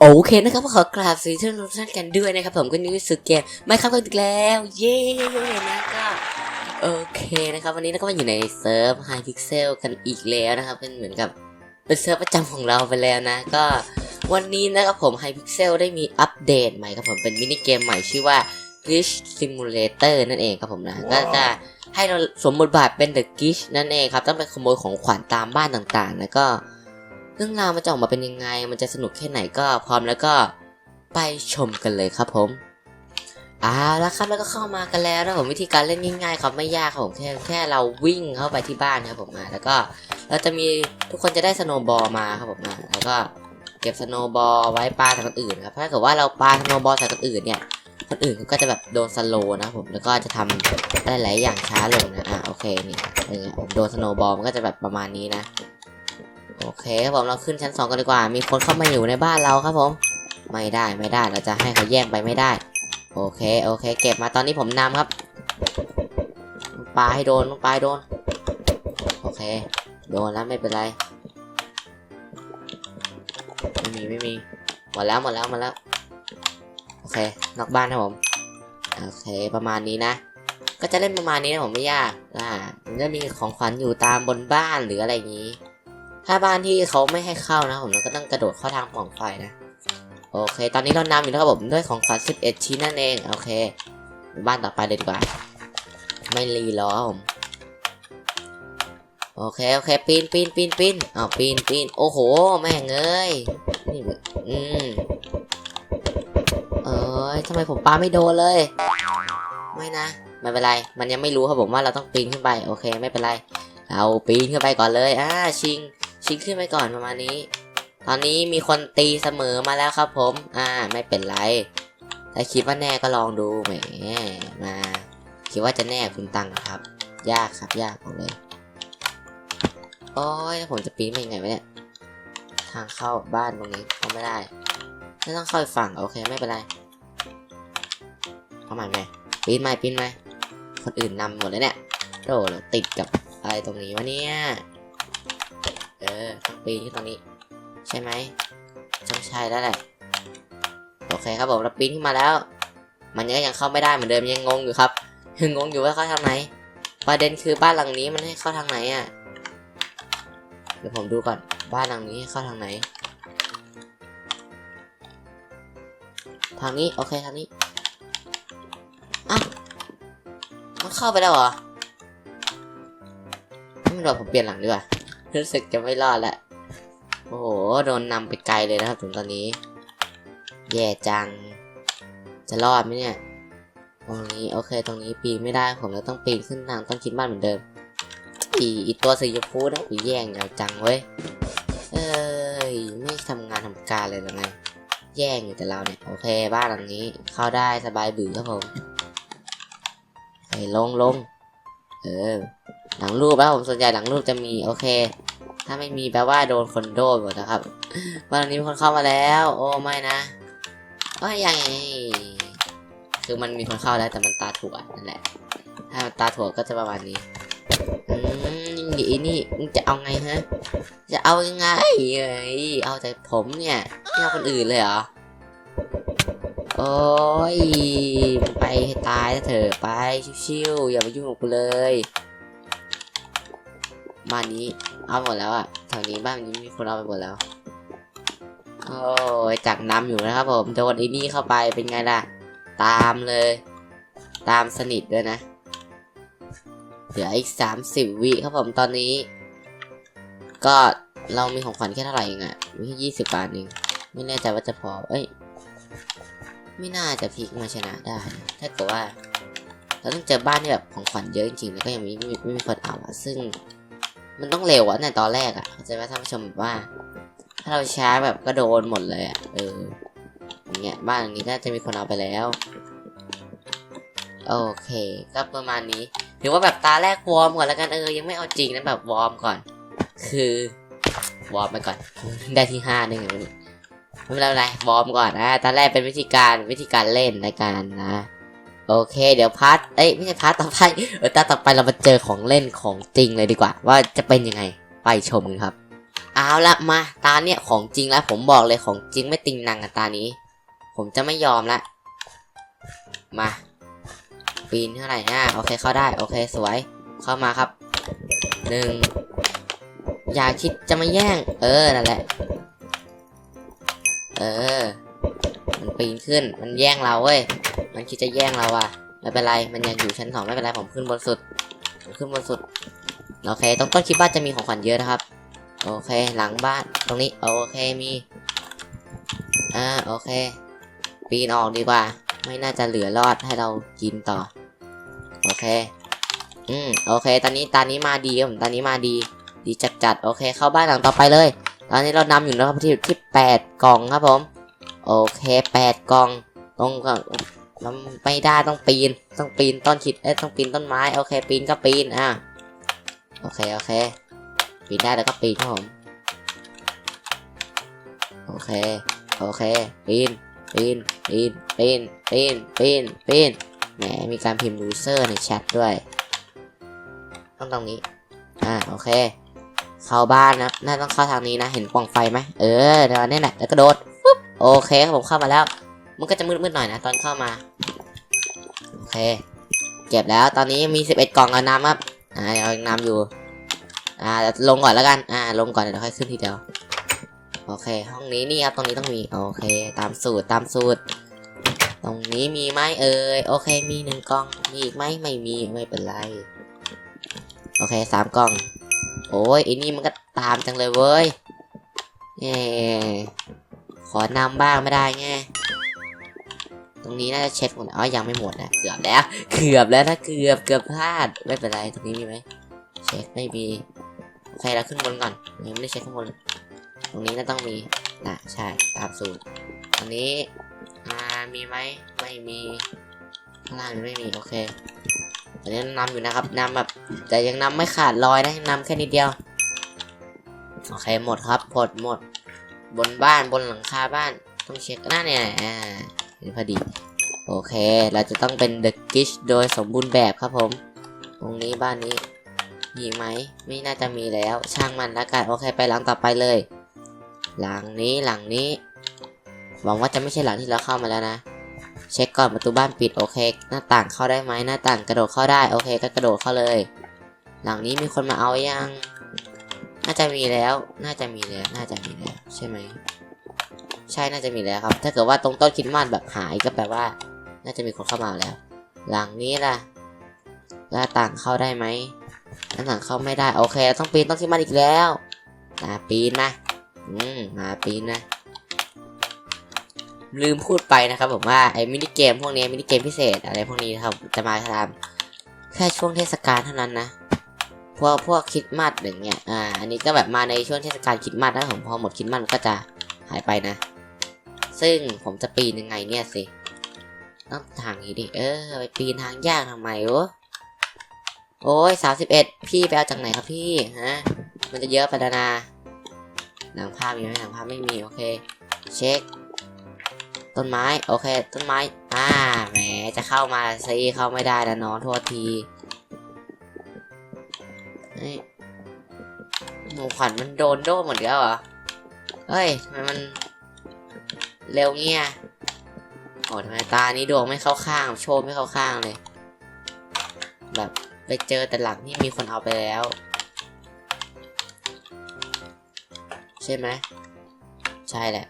โอเคนะครับขอกราบสวัสดีท่านผู้ชมกันด้วยนะครับ ผมก็นี่คือสึกเกมไม่ครับกันอีกแล้ว เย้นะก็โอเคนะครับ วันนี้เราก็มาอยู่ในเซิร์ฟ High Pixel กันอีกแล้วนะครับ เป็นเหมือนกับเป็นเซิร์ฟประจำของเราไปแล้วนะ ก็วันนี้นะครับผม High Pixel ได้มีอัปเดตใหม่ครับผมเป็นมินิเกมใหม่ชื่อว่า Glitch Simulator นั่นเองครับผมนะก็จะให้เราสวมบทบาทเป็น The Glitch นั่นเองครับต้องไปขโมยของขวัญตามบ้านต่างๆ แล้วก็ เรื่องราวมันจะออกมาเป็นยังไง มันจะสนุกแค่ไหนก็พร้อมแล้วก็ไปชมกันเลยครับผมเอาละครับแล้วก็เข้ามากันแล้วนะผมวิธีการเล่นง่ายๆครับไม่ยากครับผมแค่แค่เราวิ่งเข้าไปที่บ้านครับผมมาแล้วก็เราจะมีทุกคนจะได้สโนว์บอลมาครับผมมาแล้วก็เก็บสโนว์บอลไว้ปลาใส่คนอื่นครับถ้าเกิดว่าเราปลาสโนว์บอลใส่คนอื่นเนี่ยคนอื่นก็จะแบบโดนสโลนะครับผมแล้วก็จะทำได้หลายอย่างช้าลงนะอะโอเคนี่อย่างเงี้ยโดนสโนว์บอลมันก็จะแบบประมาณนี้นะ โอเคครับผมเราขึ้นชั้นสองกันดีกว่า มีคนเข้ามาอยู่ในบ้านเราครับผม ไม่ได้ไม่ได้เราจะให้เขาแย่งไปไม่ได้ โอเคโอเค เก็บมาตอนนี้ผมนำครับปลาให้โดนปลาให้โดน โอเค โดนแล้วไม่เป็นไร ไม่มีไม่มีหมดแล้วหมดแล้วหมดแล้ว โอเคนอกบ้านครับผม โอเคประมาณนี้นะก็จะเล่นประมาณนี้นะผมไม่ยากอ่ามันจะมีของขวัญอยู่ตามบนบ้านหรืออะไรอย่างนี้ ถ้าบ้านที่เขาไม่ให้เข้านะผมเราก็ต้องกระโดดเข้าทางปล่องไฟนะ โอเค ตอนนี้เรานำอยู่นะครับผมด้วยของขวัญ11 ชิ้นนั่นเอง โอเค บ้านต่อไปเลยดีกว่า ไม่รีรอผม โอเค โอเค ปีนปีนปีนปีนอ้าวปีนปีนโอ้โห แม่งเอ้ยนี่อืมเอ้ยทำไมผมปาไม่โดนเลย ไม่นะ ไม่เป็นไร มันยังไม่รู้ครับผมว่าเราต้องปีนขึ้นไป โอเค ไม่เป็นไร เราปีนขึ้นไปก่อนเลย อ่า ชิง ชิงขึ้นไปก่อนประมาณนี้ ตอนนี้มีคนตีเสมอมาแล้วครับผม อ่า ไม่เป็นไร ถ้าคิดว่าแน่ก็ลองดูแหมมา คิดว่าจะแน่คุณตังครับ ยากครับยากบอกเลย โอ้ยผมจะปีนไปยังไงวะเนี่ย ทางเข้าบ้านตรงนี้เข้าไม่ได้ ไม่ต้องเข้าอีกฝั่งโอเคไม่เป็นไรเข้าใหม่ไหมปีนไหมปีนไหมคนอื่นนำหมดเลยเนี่ยโดดติดกับอะไรตรงนี้วะเนี่ย อออปีนขึ้นตรงนี้ ใช่ไหมต้องใช่แล้วแหละโอเคครับผมเราปีนขึ้นมาแล้ว มันก็ยังเข้าไม่ได้เหมือนเดิมยังงงอยู่ครับยังงงอยู่ว่าเข้าทางไหน ประเด็นคือบ้านหลังนี้มันให้เข้าทางไหนอะเดี๋ยวผมดูก่อนบ้านหลังนี้เข้าทางไหน ทางนี้โอเคทางนี้อ้าวมันเข้าไปแล้วเหรอไม่รอผมเปลี่ยนหลังดีกว่า รู้สึกจะไม่รอดละโอ้โห โดนนำไปไกลเลยนะครับถึงตอนนี้ แย่จัง จะรอดไหมเนี่ย ตรงนี้ โอเค ตรงนี้ปีนไม่ได้ ผมจะต้องปีนขึ้นทางต้นคิดบ้านเหมือนเดิม อีอีตัวสีชมพูนะอีแย่งยาวจังเว้ย เอ้ย ไม่ทำงานทำการเลยหรือไง แย่งอยู่แต่เราเนี่ย โอเค บ้านหลังนี้ เข้าได้สบายบื้อครับผมไปลงลงเออ หลังรูปแล้วผมส่วนใหญ่หลังรูปจะมีโอเค ถ้าไม่มีแปลว่าโดนคนโดนหมดนะครับวันนี้มีคนเข้ามาแล้ว โอ้ไม่นะว่ายังไงคือมันมีคนเข้าแล้วแต่มันตาถั่วนั่นแหละ ถ้ามันตาถั่วก็จะประมาณนี้อืมอีนี่มึงจะเอาไงฮะ จะเอายังไงเอ้ยเอาแต่ผมเนี่ยไม่เอาคนอื่นเลยเหรอโอ้ยไปให้ตายเถอะไปชิวๆอย่ามายุ่งกับกูเลย บ้านนี้เอาหมดแล้วอะแถวนี้บ้านนี้มีคนเอาไปหมดแล้ว โอ้ยจากน้ำอยู่นะครับผม โดนไอ้นี่เข้าไปเป็นไงล่ะ ตามเลย ตามสนิทด้วยนะ เหลืออีกสามสิบวิครับผมตอนนี้ ก็เรามีของขวัญแค่เท่าไหร่เองอะมีแค่ยี่สิบบาทเอง ไม่แน่ใจว่าจะพอ เอ้ย ไม่น่าจะพลิกมาชนะได้ ถ้าเกิดว่า เราต้องเจอบ้านที่แบบของขวัญเยอะจริงๆแล้วก็ยังไม่ไม่ไม่มีคนเอาอะซึ่ง มันต้องเร็วอะในตอนแรกอะเข้าใจไหมท่านผู้ชมแบบว่า ถ้าเราช้าแบบก็โดนหมดเลยอะเอออย่างเงี้ยบ้านหลังนี้น่าจะมีคนเอาไปแล้ว โอเคก็ประมาณนี้ถือว่าแบบตาแรกวอร์มก่อนแล้วกันเออยังไม่เอาจริงนะแบบวอร์มก่อน คือวอร์มไปก่อน ได้ที่ห้านี่ไงไม่เป็นไรวอร์มก่อนนะตอนแรกเป็นวิธีการวิธีการเล่นในการนะ โอเค เดี๋ยวพาร์ทเอ้ยไม่ใช่พาร์ทต่อไปเออตาต่อไปเรามาเจอของเล่นของจริงเลยดีกว่า ว่าจะเป็นยังไงไปชมกันครับ เอาละมาตาเนี่ยของจริงแล้วผมบอกเลยของจริงไม่ติงนังกันตานี้ ผมจะไม่ยอมละมาปีนเท่าไหร่นะโอเคเข้าได้โอเคสวยเข้ามาครับหนึ่งอย่าคิดจะมาแย่ง เออนั่นแหละ เออ มันปีนขึ้นมันแย่งเราเว้ย มันคิดจะแย่งเราอะไม่เป็นไร มันยังอยู่ชั้นสองไม่เป็นไร ผมขึ้นบนสุด ผมขึ้นบนสุด โอเค ตรงต้นคิดว่าจะมีของขวัญเยอะนะครับ โอเค หลังบ้าน ตรงนี้ โอเค มี อ่า โอเค ปีนออกดีกว่า ไม่น่าจะเหลือรอดให้เรากินต่อ โอเค อืม โอเค ตอนนี้ ตอนนี้มาดีครับผม ตอนนี้มาดี ดีจัดจัด โอเค เข้าบ้านหลังต่อไปเลย ตอนนี้เรานำอยู่นะครับที่ที่แปดกล่องครับผม โอเคแปดกล่อง ตรงก็ มันไม่ได้ต้องปีน ต้องปีนต้นคิดเอ้ยต้องปีนต้นไม้โอเค ปีนก็ปีนอะโอเคโอเค ปีนได้แล้วก็ปีนครับผมโอเคโอเคปีนปีนปีนปีนปีนปีนปีนแหมมีการพิมพ์ลูเซอร์ในแชทด้วย ต้องตรงนี้อ่าโอเค เข้าบ้านนะน่าต้องเข้าทางนี้นะ เห็นปล่องไฟไหมเออเดี๋ยวนี่แหละแล้วก็โดดปุ๊บโอเคครับผมเข้ามาแล้ว มันก็จะมืดๆหน่อยนะตอนเข้ามา โอเค เก็บแล้วตอนนี้มี 11 กล่องเอาน้ำครับอ่าเรายังน้ำอยู่ อ่าลงก่อนแล้วกัน อ่า ลงก่อนเดี๋ยวค่อยขึ้นทีเดียว โอเค ห้องนี้นี่ครับ ตรงนี้ต้องมี โอเค ตามสูตรตามสูตร ตรงนี้มีไหมเอ่ย โอเค มีหนึ่งกล่อง มีอีกไหมไม่มี ไม่เป็นไร โอเคสามกล่อง โอ้ยไอ้นี่มันก็ตามจังเลยเว้ยเอ่ขอนำบ้างไม่ได้ไง รงนี้น่าจะเช็คหมดแล้วอ๋อยังไม่หมดนะเกือบแล้วเกือบแล้วนะเกือบเกือบพลาดไม่เป็นไรตรงนี้มีไหมเช็คไม่มีโอเคเราขึ้นบนก่อนยังไม่ได้เช็คข้างบน ตรงนี้น่าต้องมีนะใช่ตามสูตรตรงนี้อ่ามีไหมไม่มีข้างล่างไม่มีโอเคตอนนี้นำอยู่นะครับนำแบบแต่ยังนำไม่ขาดลอยนะยังนำแค่นิดเดียวโอเคหมดครับหมดหมด บนบ้านบนหลังคาบ้านต้องเช็คหน้าเนี่ยอ่า เห็นพอดี โอเค เราจะต้องเป็นเดอะกิชโดยสมบูรณ์แบบครับผม ตรงนี้บ้านนี้มีไหม ไม่น่าจะมีแล้ว ช่างมันแล้วกัน โอเค ไปหลังต่อไปเลย หลังนี้ หลังนี้ หวังว่าจะไม่ใช่หลังที่เราเข้ามาแล้วนะ เช็คก่อนประตูบ้านปิด โอเค หน้าต่างเข้าได้ไหม หน้าต่างกระโดดเข้าได้ โอเค ก็กระโดดเข้าเลย หลังนี้มีคนมาเอายัง น่าจะมีแล้ว น่าจะมีแล้ว น่าจะมีแล้ว ใช่ไหม ใช่น่าจะมีแล้วครับ ถ้าเกิดว่าตรงต้นคิดมันแบบหายก็แปลว่า น่าจะมีคนเข้ามาแล้ว หลังนี้ล่ะหน้าต่างเข้าได้ไหมหน้าต่างเข้าไม่ได้ โอเค ต้องปีนต้นคริดมันอีกแล้วมาปีนมาอืมมาปีนนะลืมพูดไปนะครับผมว่าไอ้มินิเกมพวกนี้มินิเกมพิเศษอะไรพวกนี้นะครับจะมาทำแค่ช่วงเทศกาลเท่านั้นนะพวกพวกคิดมัดอย่างเงี้ยอ่าอันนี้ก็แบบมาในช่วงเทศกาลคิดมัดนะผมพอหมดคิดมัดมันก็จะหายไปนะ ซึ่งผมจะปีนยังไงเนี่ยสิต้องทางนี้ดิ เออ ไปปีนทางยากทำไมวะโอ้ยสาสิบเอ็ดพี่ไปเอาจากไหนครับพี่ฮะ มันจะเยอะปแล้วนะหนังภาพมีไหมหนังภาพไม่มี โอเค เช็ค ต้นไม้ โอเค ต้นไม้ อ่า แหม จะเข้ามาซีเข้าไม่ได้แล้วน้องโทษทีเฮ้หมูขวัญมันโดนโดนหมดแล้วเหรอ เฮ้ยทำไมมัน เร็วเงี้ยโอ้ทำไมตานี้ดวงไม่เข้าข้าง โชคไม่เข้าข้างเลย แบบไปเจอแต่หลังที่มีคนเอาไปแล้ว ใช่ไหมใช่แหละ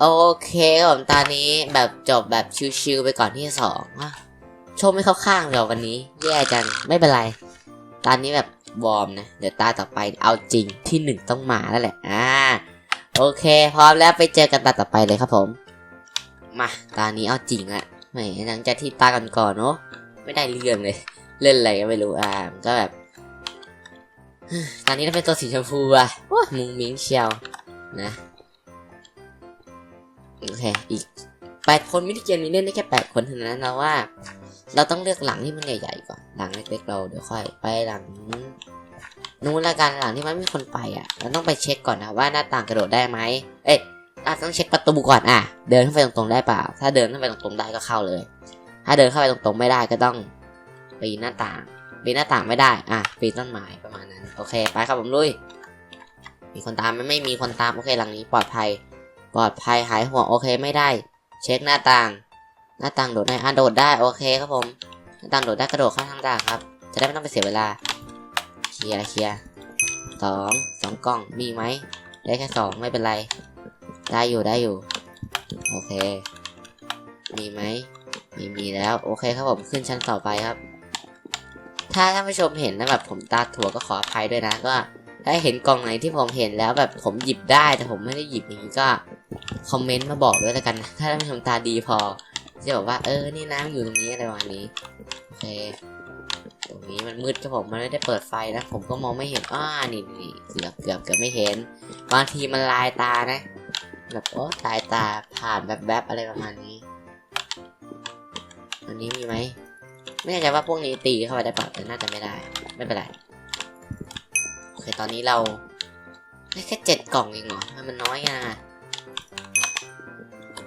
โอเคครับผมตอนนี้แบบจบแบบชิวๆไปก่อนที่สองโชคไม่เข้าข้างเลยวันนี้ แย่จังไม่เป็นไร ตอนนี้แบบวอร์มนะ เดี๋ยวตาต่อไปเอาจริงที่หนึ่งต้องมาแล้วแหละ อ่า โอเค พร้อมแล้วไปเจอกันตาต่อไปเลยครับผม มาตอนนี้เอาจริงอะแหมหลังจากที่ตาก่อนก่อนเนาะไม่ได้เรื่องเลย เล่นอะไรก็ไม่รู้อ่าก็แบบตอนนี้เราเป็นตัวสีชมพูอะว้ามุงมิ้งเชียวนะโอเคอีกแปดคนมินิเกมนี้เล่นได้แค่แปดคนเท่านั้นนะว่า เราต้องเลือกหลังที่มันใหญ่ๆก่อนหลังเล็กๆเราเดี๋ยวค่อยไปหลัง นู้นละกันหลังที่มันไม่มีคนไปอะเราต้องไปเช็คก่อนนะว่าหน้าต่างกระโดดได้ไหมเอ๊ะอะต้องเช็คประตูก่อนอะ เดินเข้าไปตรงๆได้เปล่า ถ้าเดินเข้าไปตรงๆได้ก็เข้าเลย ถ้าเดินเข้าไปตรงๆไม่ได้ก็ต้องปีนหน้าต่างปีนหน้าต่างไม่ได้อะปีนต้นไม้ประมาณนั้นโอเคไปครับผมลุยมีคนตามไหมไม่มีคนตามโอเคหลังนี้ปลอดภัย ปลอดภัยหายห่วงโอเคไม่ได้ เช็คหน้าต่าง หน้าต่างโดดได้อะโดดได้โอเคครับผมหน้าต่างโดดได้กระโดดเข้าทางด่างครับ จะได้ไม่ต้องไปเสียเวลา เคลียร์เคลียร์สองสองกล้องมีไหมได้แค่สองไม่เป็นไร ได้อยู่ได้อยู่ โอเค มีไหมมีมีแล้ว โอเคครับผมขึ้นชั้นต่อไปครับ ถ้าท่านผู้ชมเห็นแล้วแบบผมตาถั่วก็ขออภัยด้วยนะก็ถ้าเห็นกล่องไหนที่ผมเห็นแล้วแบบผมหยิบได้แต่ผมไม่ได้หยิบอย่างนี้ก็คอมเมนต์มาบอกด้วยแล้วกันนะถ้าท่านผู้ชมตาดีพอจะบอกว่าเออนี่น้ำอยู่ตรงนี้อะไรประมาณนี้โอเค ตรงนี้มันมืดครับผมมันไม่ได้เปิดไฟนะ ผมก็มองไม่เห็นอ้านี่นี่เกือบเกือบเกือบไม่เห็น บางทีมันลายตานะ แบบโอ้ลายตาผ่านแบบแบบๆอะไรประมาณนี้ อันนี้มีไหม ไม่แน่ใจว่าพวกนี้ตีเข้าไปได้ปะแต่น่าจะไม่ได้ ไม่เป็นไร โอเค ตอนนี้เราได้แค่เจ็ดกล่องเองเหรอทำไมมันน้อยอะ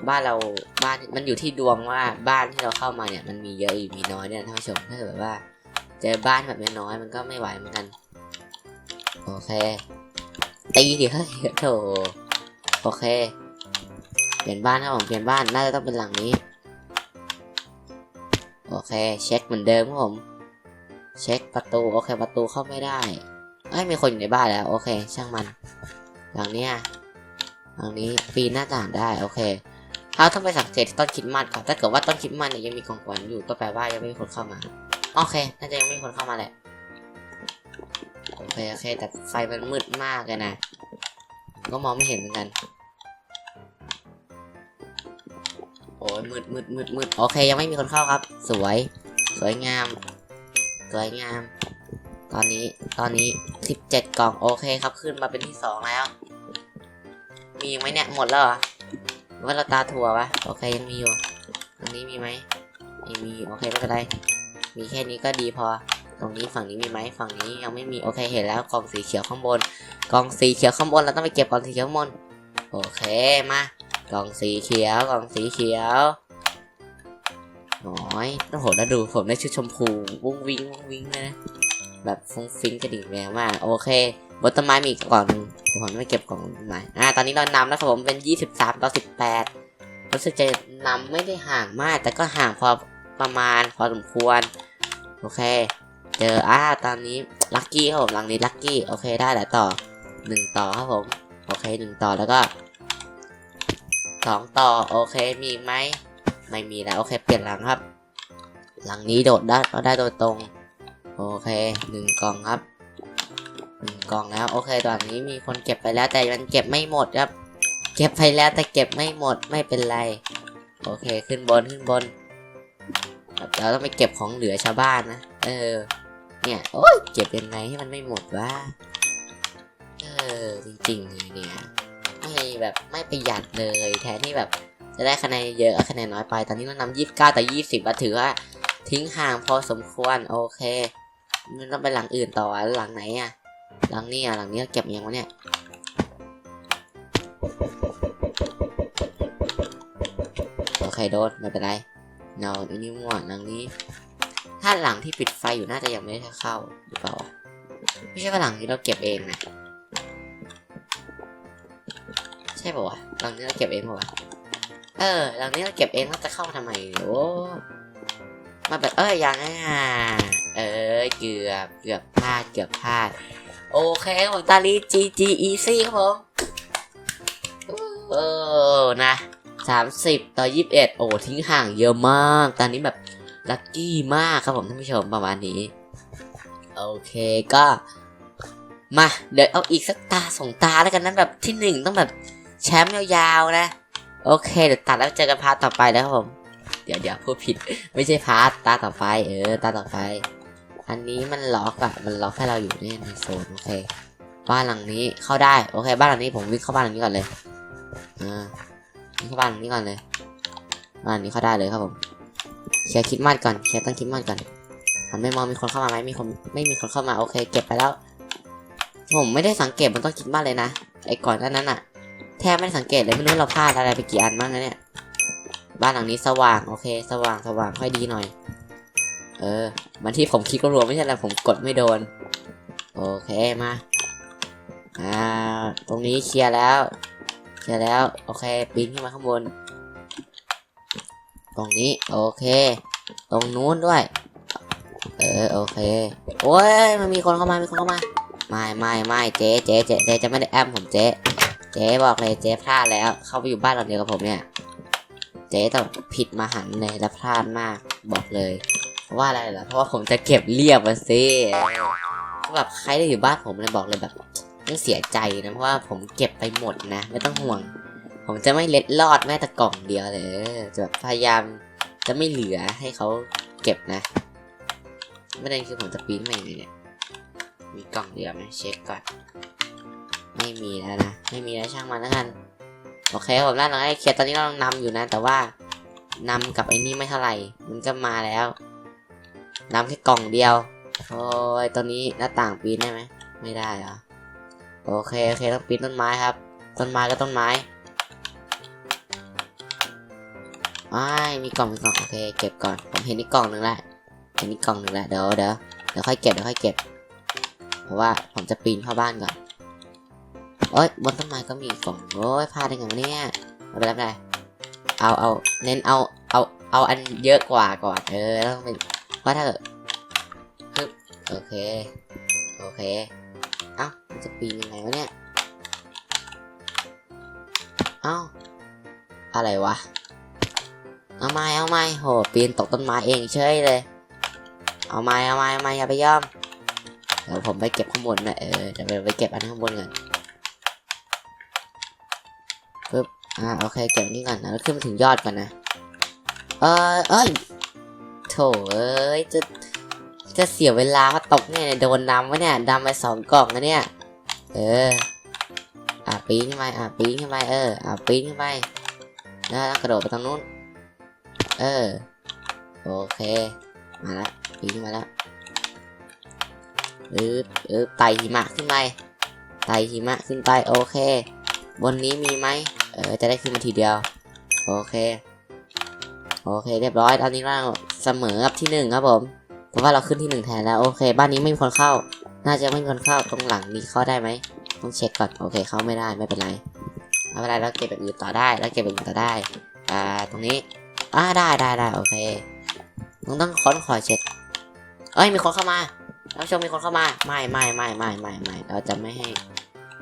บ้านเราบ้านมันอยู่ที่ดวงว่าบ้านที่เราเข้ามาเนี่ย มันมีเยอะหรือมีน้อยเนี่ยท่านผู้ชมถ้าเกิดว่า เจอบ้านแบบน้อยมันก็ไม่ไหวเหมือนกัน โอเค ตีดิเฮ้ยโถโอเค เปลี่ยนบ้านครับผมเปลี่ยนบ้านน่าจะต้องเป็นหลังนี้ โอเค เช็คเหมือนเดิมครับผม เช็คประตูโอเคประตูเข้าไม่ได้เอ้ยมีคนอยู่ในบ้านแล้ว โอเค ช่างมัน หลังเนี้ยหลังนี้ปีนหน้าต่างได้โอเคเราต้องไปสังเกตต้นคิดมัดก่อนถ้าเกิดว่าต้นคิดมัดเนี่ยยังมีของขวัญอยู่ก็แปลว่ายังไม่มีคนเข้ามา โอเค น่าจะยังไม่มีคนเข้ามาแหละ โอเค โอเค แต่ไฟมันมืดมากเลยนะ ก็มองไม่เห็นเหมือนกัน โอ้ยมืดมืดมืดมืดโอเค ยังไม่มีคนเข้าครับ สวย สวยงาม สวยงาม ตอนนี้ ตอนนี้สิบเจ็ดกล่อง โอเคครับ ขึ้นมาเป็นที่สองแล้ว มีอีกไหมเนี่ย หมดแล้วเหรอว่าเราตาถั่ววะ โอเค ยังมีอยู่ ตรงนี้มีไหมไม่มี โอเคไม่เป็นไร มีแค่นี้ก็ดีพอ ตรงนี้ฝั่งนี้มีไหมฝั่งนี้ยังไม่มีโอเคเห็นแล้วกล่องสีเขียวข้างบน กล่องสีเขียวข้างบนเราต้องไปเก็บกล่องสีเขียวข้างบนโอเคมากล่องสีเขียวกล่องสีเขียวน้อยโอ้โหแล้วดูผมได้ชุดชมพูวุ้งวิ้งวุ้งวิ้งเลยนะแบบฟุ้งฟิ้งกระดิ่งแมวมากโอเคบนต้นไม้มีอีกกล่องนึงเดี๋ยวผมไม่เก็บกล่องต้นไม้อ่าตอนนี้เรานำแล้วครับผมเป็น 23 ต่อ 18 รู้สึกจะนำไม่ได้ห่างมาก แต่ก็ห่างพอ ประมาณพอสมควร โอเค เจออ่าตอนนี้ลัคกี้ครับผมหลังนี้ลัคกี้โอเคได้แล้วต่อหนึ่งต่อครับผมโอเคหนึ่งต่อแล้วก็สองต่อโอเคมีไหมไม่มีแล้วโอเคเปลี่ยนหลังครับ หลังนี้โดดได้ก็ได้โดยตรง โอเคหนึ่งกล่องครับหนึ่งกล่องแล้วโอเคตอนนี้มีคนเก็บไปแล้วแต่มันเก็บไม่หมดครับ เก็บไปแล้วแต่เก็บไม่หมดไม่เป็นไร โอเคขึ้นบนขึ้นบน เราต้องไปเก็บของเหลือชาวบ้านนะ เออ เนี่ย โอ้ยเก็บยังไงให้มันไม่หมดวะ เออ จริงๆเลยเนี่ย ไม่แบบไม่ประหยัดเลย แทนที่แบบจะได้คะแนนเยอะคะแนนน้อยไป ตอนนี้เรานำยี่สิบเก้าแต่ยี่สิบถือว่าทิ้งห่างพอสมควร โอเค มันต้องไปหลังอื่นต่อ หลังไหนอะหลังนี้อะหลังนี้เก็บยังวะเนี่ยโอเคโดนไม่เป็นไร เนาอันนี้ม่วหลังนี้ ถ้าหลังที่ปิดไฟอยู่น่าจะยังไม่ได้เข้าหรือเปล่า ไม่ใช่ว่าหลังที่เราเก็บเองนะ ใช่ป่าวะหลังนี้เราเก็บเองป่าวะ เออ หลังนี้เราเก็บเองเราจะเข้ามาทำไมโอ้มาแบบเอ้ยยังอะเออเกือบเกือบพลาดเกือบพลาด โอเคผมตาลี GG Easy ครับผม เออนะ สามสิบต่อยี่สิบเอ็ดโอ้ทิ้งห่างเยอะมาก ตอนนี้แบบลัคกี้มากครับผมท่านผู้ชมประมาณนี้ โอเคก็ มาเดี๋ยวเอาอีกสักตาสองตาแล้วกันนั้นแบบที่หนึ่งต้องแบบแชมป์ยาวๆนะ โอเคเดี๋ยวตัดแล้วเจอกันพาร์ทต่อไปแล้วครับผม เดี๋ยวเดี๋ยวพูดผิด ไม่ใช่พาร์ทตาต่อไป เออ ตาต่อไป อันนี้มันล็อกอะมันล็อกให้เราอยู่เนี่ยในโซนโอเค บ้านหลังนี้เข้าได้ โอเค บ้านหลังนี้ผมวิ่งเข้าบ้านหลังนี้ก่อนเลยอ่า เข้าบ้านนี้ก่อนเลยบ้านนี้เข้าได้เลยครับผมเคลียร์คิดมัดก่อนเคลียร์ตั้งคิดมัดก่อนหันไม่มองมีคนเข้ามาไหมมีคนไม่มีคนเข้ามาโอเค เก็บไปแล้ว ผมไม่ได้สังเกตมันต้องคิดมัดเลยนะไอ้ก่อนนั้นอะแทบไม่ได้สังเกตเลยไม่รู้เราพลาดอะไรไปกี่อันบ้างนะเนี่ยบ้านหลังนี้สว่างโอเค สว่างสว่างค่อยดีหน่อย เออมันที่ผมคลิกรัวๆไม่ใช่อะไรผมกดไม่โดน โอเคมาอ่าตรงนี้เคลียร์แล้ว เคลียร์แล้วโอเคปีนขึ้นมาข้างบน ตรงนี้โอเค ตรงนู้นด้วย เออโอเคโอ้ยมันมีคนเข้ามามีคนเข้ามาไม่ไม่ไม่เจ๊เจ๊เจ๊เจ๊จะไม่ได้แอมผมเจ๊เจ๊บอกเลยเจ๊พลาดแล้ว เข้าไปอยู่บ้านหลังเดียวกับผมเนี่ยเจ๊ต้องผิดมาหันเลยและพลาดมากบอกเลยเพราะว่าอะไรล่ะเพราะว่าผมจะเก็บเรียบมาสิแบบใครได้อยู่บ้านผมเลยบอกเลยแบบ ไม่เสียใจนะเพราะว่าผมเก็บไปหมดนะ ไม่ต้องห่วง ผมจะไม่เล็ดลอดแม้แต่กล่องเดียวเลยจะแบบพยายามจะไม่เหลือให้เขาเก็บนะไม่ได้คือผมจะปีนไม่ไงเนี่ยมีกล่องเดียวไหมเช็คก่อน ไม่มีแล้วนะไม่มีแล้วช่างมันแล้วกันโอเคผมน่าจะให้เคลียร์ตอนนี้เรานำอยู่นะ แต่ว่านำกับไอ้นี่ไม่เท่าไหร่ มันก็มาแล้วนำแค่กล่องเดียวโอ้ยตอนนี้หน้าต่างปีนได้ไหมไม่ได้เหรอ โอเคโอเคต้องปีนต้นไม้ครับ ต้นไม้ก็ต้นไม้ไม่มีกล่องมีกล่องโอเคเก็บก่อนผมเห็นนี่กล่องหนึ่งแล้วเห็นนี่กล่องหนึ่งแล้วเดี๋ยวเดี๋ยวเดี๋ยวค่อยเก็บเดี๋ยวค่อยเก็บ เพราะว่าผมจะปีนเข้าบ้านก่อนโอ้ยบนต้นไม้ก็มีกล่องโอ้ยพลาดได้ไงวะเนี่ยไม่เป็นไรไม่เป็นไรเอาเอาเน้นเอาเอาเอาอันเยอะกว่าก่อนเออต้องเป็นเพราะถ้าเกิดฮึโอเคโอเค มันจะปีนยังไงวะเนี่ย เอ้า อะไรวะ เอาไม้เอาไม้โห ปีนตกต้นไม้เองเฉยเลย เอาไม้เอาไม้เอาไม้อย่าไปย่อม เดี๋ยวผมไปเก็บข้างบนนะเออ เดี๋ยวไปเก็บอันข้างบนก่อนปึ๊บ อ่า โอเค เก็บนี่ก่อนนะแล้วขึ้นมาถึงยอดก่อนนะ เออเอ้ยโถเอ้ยจะจะเสียเวลาเพราะตกเนี่ยโดนดำวะเนี่ยดำไปสองกล่องนะเนี่ย เอออะปีนขึ้นไปอะปีนขึ้นไปเอออะปีนขึ้นไปแล้วกระโดดไปตรงนู้น เออ โอเค มาแล้วปีนขึ้นมาแล้วอึบอึบไต่หิมะขึ้นไปไต่หิมะขึ้นไปโอเค บนนี้มีไหมเออจะได้ขึ้นมาทีเดียว โอเค โอเค เรียบร้อยตอนนี้เราเสมอกับที่หนึ่งครับผมเพราะว่าเราขึ้นที่หนึ่งแทนแล้วโอเค บ้านนี้ไม่มีคนเข้า น่าจะไม่มีคนเข้าตรงหลังนี้เข้าได้ไหมต้องเช็คก่อนโอเคเข้าไม่ได้ไม่เป็นไรไม่เป็นไรเราเก็บแบบอื่นต่อได้แล้วเก็บแบบอื่นต่อได้อ่าตรงนี้อ่าได้ได้ได้โอเคต้องต้องค้นคอเช็คเอ้ยมีคนเข้ามาท่านผู้ชมมีคนเข้ามาไม่ไม่ไม่ไม่ไม่ไม่เราจะไม่ให้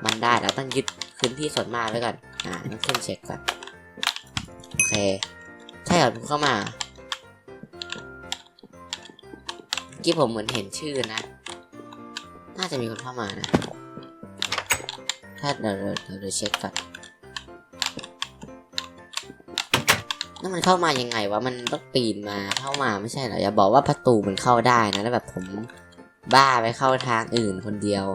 มันได้เราต้องยึดพื้นที่ส่วนมากไว้ก่อนอ่าต้องขึ้นเช็คก่อนโอเคใช่เหรอผมเข้ามาเมื่อกี้ผมเหมือนเห็นชื่อนะ น่าจะมีคนเข้ามานะ ถ้าเดี๋ยวเดี๋ยวเดี๋ยวเช็คก่อนนั่นมันเข้ามายังไงวะ มันต้องปีนมาเข้ามาไม่ใช่เหรอ อย่าบอกว่าประตูมันเข้าได้นะ แล้วแบบผมบ้าไปเข้าทางอื่นคนเดียว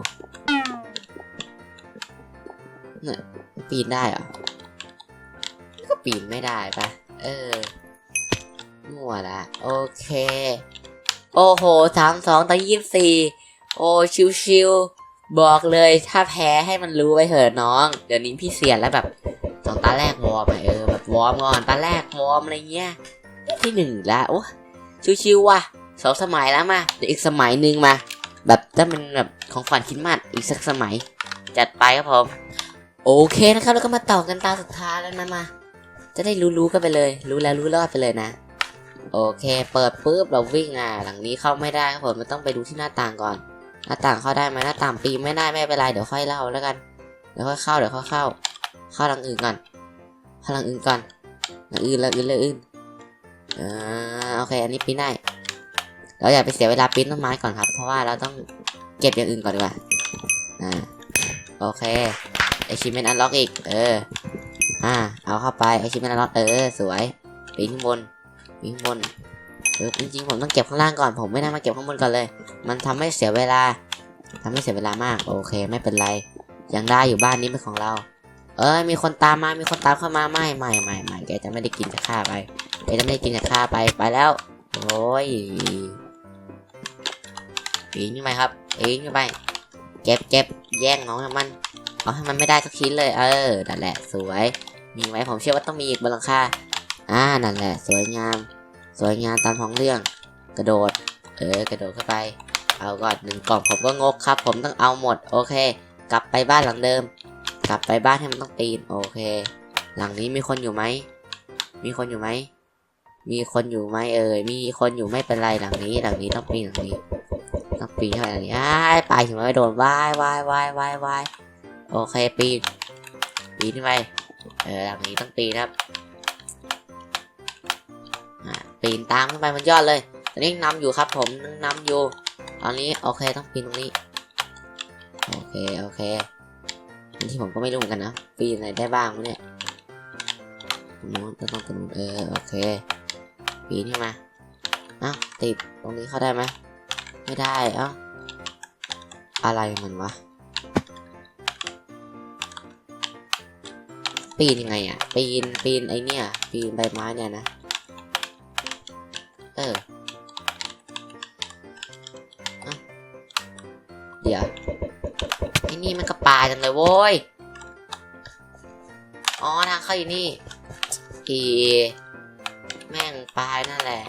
เนี่ยปีนได้เหรอ ก็ปีนไม่ได้ปะเออ มั่วละ โอเค โอ้โหสามสองต่อยี่สิบสี่ โอ้ชิวๆบอกเลยถ้าแพ้ให้มันรู้ไปเถอะน้อง เดี๋ยวนี้พี่เสียแล้วแบบสองตาแรกวอร์มเออแบบวอร์มก่อนตาแรกวอร์มอะไรเงี้ยที่หนึ่งแล้วโอ้ชิวๆว่ะสองสมัยแล้วมาเดี๋ยวอีกสมัยหนึ่งมา แบบถ้าเป็นแบบของฝันคิดมัดอีกสักสมัย จัดไปครับผมโอเคนะครับแล้วก็มาต่อกันตาสุดท้ายแล้วนะมา จะได้รู้ๆกันไปเลย รู้แล้วรู้รอดไปเลยนะ โอเค เปิดปุ๊บเราวิ่งอะหลังนี้เข้าไม่ได้ครับผมมันต้องไปดูที่หน้าต่างก่อน หน้าต่างเข้าได้ไหมหน้าต่างปีไม่ได้ไม่เป็นไรเดี๋ยวค่อยเล่าแล้วกัน เดี๋ยวค่อยเข้าเดี๋ยวค่อยเข้า เข้าหลังอื่นก่อนเข้าหลังอื่นก่อนหลังอื่นหลังอื่นหลังอื่นอ่าโอเค อันนี้ปีนได้เราอย่าไปเสียเวลาปีนต้นไม้ก่อนครับ เพราะว่าเราต้องเก็บอย่างอื่นก่อนดีกว่าอ่าโอเค achievement unlock อีก เออ อ่า เอาเข้าไป achievement unlock เออ สวยปีนข้างบนปีนข้างบน จริงๆผมต้องเก็บข้างล่างก่อนผมไม่ได้มาเก็บข้างบนก่อนเลย มันทำให้เสียเวลาทำให้เสียเวลามาก โอเค ไม่เป็นไร ยังได้อยู่บ้านนี้เป็นของเรา เอ้ยมีคนตามมามีคนตามเข้ามาไม่ไม่ไม่ไม่แกจะไม่ได้กินจะฆ่าไปแกจะไม่ได้กินจะฆ่าไปไปแล้วโอ้ยปีนขึ้นไปครับปีนขึ้นไป เก็บเก็บแย่งน้องมันเอาให้มันไม่ได้สักชิ้นเลย เออนั่นแหละสวย มีไหมผมเชื่อว่าต้องมีอีกบนหลังคาอ่านั่นแหละ สวยงาม สวยงามตามท้องเรื่อง กระโดด เออกระโดดเข้าไป เอาก่อนหนึ่งกล่องผมก็งกครับ ผมต้องเอาหมด โอเค กลับไปบ้านหลังเดิม กลับไปบ้านให้มันต้องปีน โอเค หลังนี้มีคนอยู่ไหม มีคนอยู่ไหม มีคนอยู่ไหมเอ่ย มีคนอยู่ไม่เป็นไรหลังนี้ หลังนี้ต้องปีนหลังนี้ ต้องปีนเข้าไหลังนี้อ้ายไปถึงไม่โดนวายวายวายวายวายโอเคปีนปีนขึ้นไปเออหลังนี้ต้องปีนครับอะ ปีนตามขึ้นไปบนยอดเลย ตอนนี้ยังนำอยู่ครับผมยังนำอยู่ ตอนนี้โอเคต้องปีนตรงนี้ โอเคโอเคอันที่ผมก็ไม่รู้เหมือนกันนะ ปีนอะไรได้บ้างเนี่ยตรงนู้นต้องตรงนู้นเออโอเค ปีนขึ้นมาอ้าติดตรงนี้เข้าได้ไหมไม่ได้อ้าอะไรมันวะปีนยังไงอะ ปีนปีนไอเนี่ย ปีนใบไม้เนี่ยนะ ออเอ้าเดี๋ยวไอ้นี่มันก็ปลาจังเลยโว้ย อ๋อทางเข้าอยู่นี่อีแม่งปลายนั่นแหละ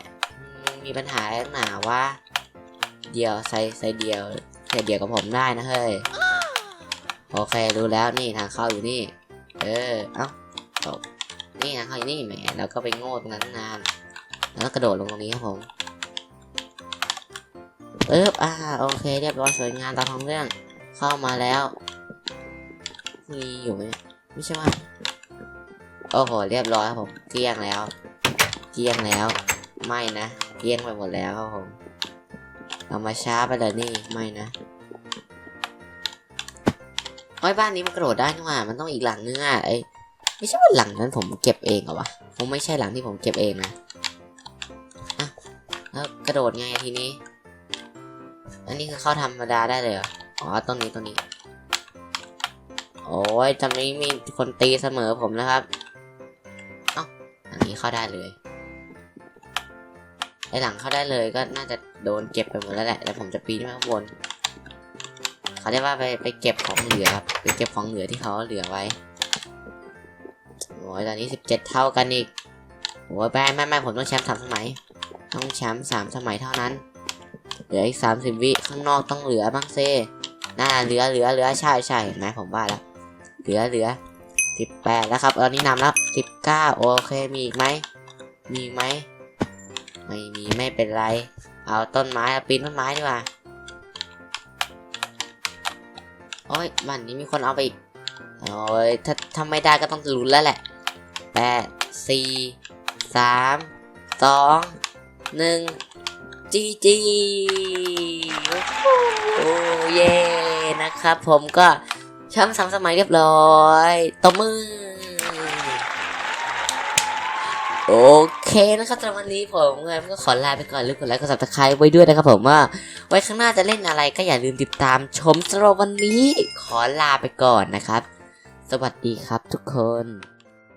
มีปัญหาอะไรนักหนาวะ เดียวใส่ใส่เดียวใส่เดียวกับผมได้นะเฮ้ย โอเครู้แล้วนี่ทางเข้าอยู่นี่ เออ เอ้าตกนี่ทางเข้าอยู่นี่แหมเราก็ไปโง่ตรงนั้นนาน แล้วกระโดดลงตรงนี้ครับผมปึ๊บอ่าโอเค เรียบร้อยสวยงามตามท้องเรื่องเข้ามาแล้วมีอยู่ไหมไม่ใช่ว่าโอ้โหเรียบร้อยครับผมเกลี้ยงแล้วเกลี้ยงแล้วไม่นะเกลี้ยงไปหมดแล้วครับผมเอามาช้าไปเลยนี่ไม่นะโอ้ยบ้านนี้มันกระโดดได้นี่ว่ามันต้องอีกหลังนึงอะไอยไม่ใช่ว่าหลังนั้นผมเก็บเองเหรอวะคงไม่ใช่หลังที่ผมเก็บเองนะ แล้วกระโดดไงทีนี้ อันนี้คือเข้าธรรมดาได้เลยเหรอ อ๋อตรงนี้ตรงนี้ โอ้ยทำไมมีคนตีเสมอผมนะครับเอ้าอันนี้เข้าได้เลยไอหลังเข้าได้เลยก็น่าจะโดนเก็บไปหมดแล้วแหละแต่ผมจะปีนขึ้นมาข้างบน เขาเรียกว่าไปไปเก็บของเหลือครับไปเก็บของเหลือที่เขาเหลือไว้โอ้ยตอนนี้สิบเจ็ดเท่ากันอีกโอ้ยแม่แม่แม่ผมต้องแชมป์สามสมัย ต้องแชมป์สามสมัยเท่านั้น เหลืออีกสามสิบวิข้างนอกต้องเหลือบ้างเซน่าเหลือเหลือเหลือใช่ใช่เห็นไหมผมว่าแล้ว เหลือเหลือสิบแปดแล้วครับตอนนี้นำแล้วสิบเก้าโอเคมีอีกไหม มีไหม ไม่มีไม่เป็นไร เอาต้นไม้ปีนต้นไม้ดีกว่า โอ้ยบ้านนี้มีคนเอาไปอีก โอ้ยถ้าถ้าไม่ได้ก็ต้องลุ้นแล้วแหละแปดสี่สามสอง หนึ่งจีจีโอ้เย่นะครับ ผมก็แชมป์สามสมัยเรียบร้อยตบมือ โอเคนะครับสำหรับวันนี้ผมก็ขอลาไปก่อนลืมกดไลค์กดซับสไครต์ไว้ด้วยนะครับผมว่า ไว้ข้างหน้าจะเล่นอะไรก็อย่าลืมติดตามชมสำหรับวันนี้ ขอลาไปก่อนนะครับ สวัสดีครับทุกคน